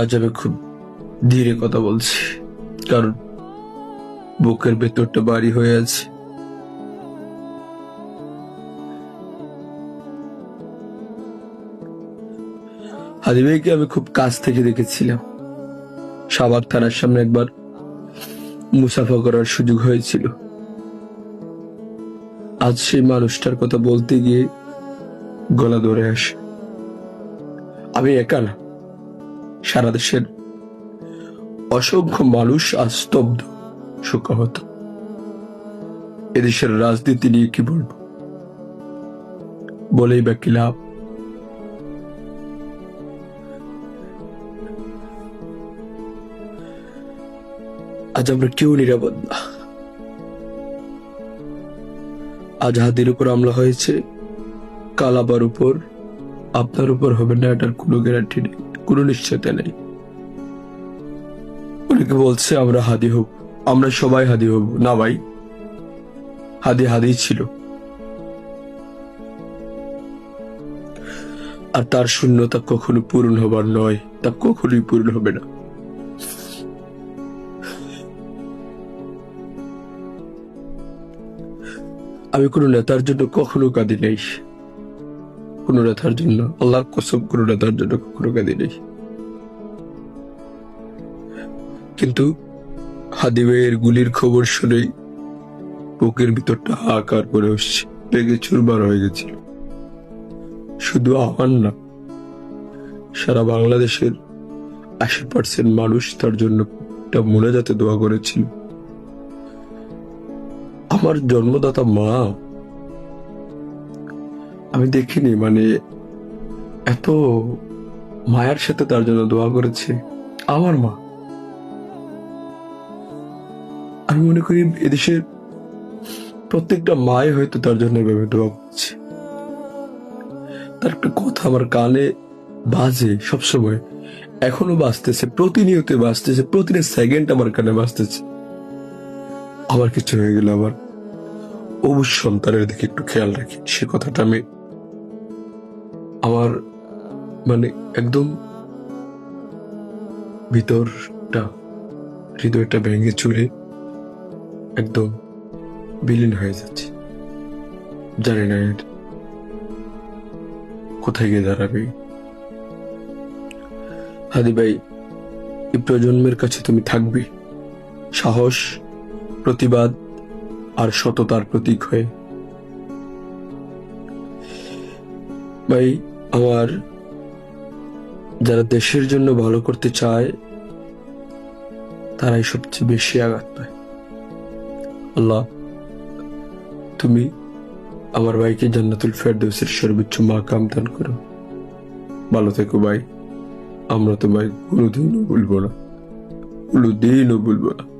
আজ আমি খুব ধীরে কথা বলছি, কারণ বুকের ভেতরটা বাড়ি হয়ে আছে। হাদি ভাইকে আমি খুব কাছ থেকে দেখেছিলাম। সাবাক থানার সামনে একবার মুসাফা করার সুযোগ হয়েছিল। আজ সেই মানুষটার কথা বলতে গিয়ে গলা ধরে আসে। আমি একা না সারা দেশের অসংখ্য মানুষ আজ স্তব্ধ, শোকাহত। এদেশের রাজনীতি নিয়ে কি বলব? বলেই বা কি লাভ? আজ আমরা কেউ নিরাপদ না। আজ হাতির উপর হামলা হয়েছে কাল আবার উপর, আপনার উপর হবে না, এটার কোনো গ্যারান্টি নেই। কোনো নিশ্চয়তা নেই। অনেকে বলছে, আমরা হাদি হব। আমরা সবাই হাদি হব। না ভাই, হাদি হাদি ছিল। আর তার শূন্যতা কখনো পূরণ হবার নয়, তা কখনোই পূরণ হবে না। আমি কোনো নেতার জন্য কখনো কাঁদি নেই। কোনো নেতার জন্য। আল্লাহর কসম কোনো নেতার জন্য কখনো কাঁদি নেই। কিন্তু হাদিবের গুলির খবর শুনেই বুকের ভিতরটা হাহাকার করে উঠছে। লেগে চুরবার হয়ে গেছিল। শুধু আমার না, সারা বাংলাদেশের আশি পার্সেন্ট মানুষ তার জন্য মনে যাতে দোয়া করেছিল। আমার জন্মদাতা মা আমি দেখিনি মানে এত মায়ের সাথে তার জন্য দোয়া করেছে। আমার মা। আমি মনে করি এদেশের প্রত্যেকটা মাই হয়তো তার জন্য এভাবে দোয়া করছে। তার একটা কথা আমার কানে বাজে সবসময়। এখনও বাঁচতেছে প্রতিনিয়ত বাঁচতেছে প্রতিটা সেকেন্ড আমার কানে বাঁচতেছে আমার কিছু হয়ে গেল আমার অবশ্য সন্তানের দিকে একটু খেয়াল রাখি। সে কথাটা আমি আমার মানে একদম ভিতরটা, হৃদয়টা ভেঙে চুরে একদম বিলীন হয়ে যাচ্ছে। জানি না এর কোথায় গিয়ে দাঁড়াবে। হাদি ভাই, এই প্রজন্মের কাছে তুমি থাকবে। সাহস, প্রতিবাদ আর সততার প্রতীক হয়ে। ভাই আমার যারা দেশের জন্য ভালো করতে চায়, তারাই সবচেয়ে বেশি আঘাত পায়। আল্লাহ, তুমি আমার ভাইকে জান্নাতুল ফেরদৌসের সর্বোচ্চ মাকাম দান করো। ভালো থেকো ভাই। আমরা তো ভাই কোনোদিনও ভুলবো না। কোনোদিনও ভুলবো না।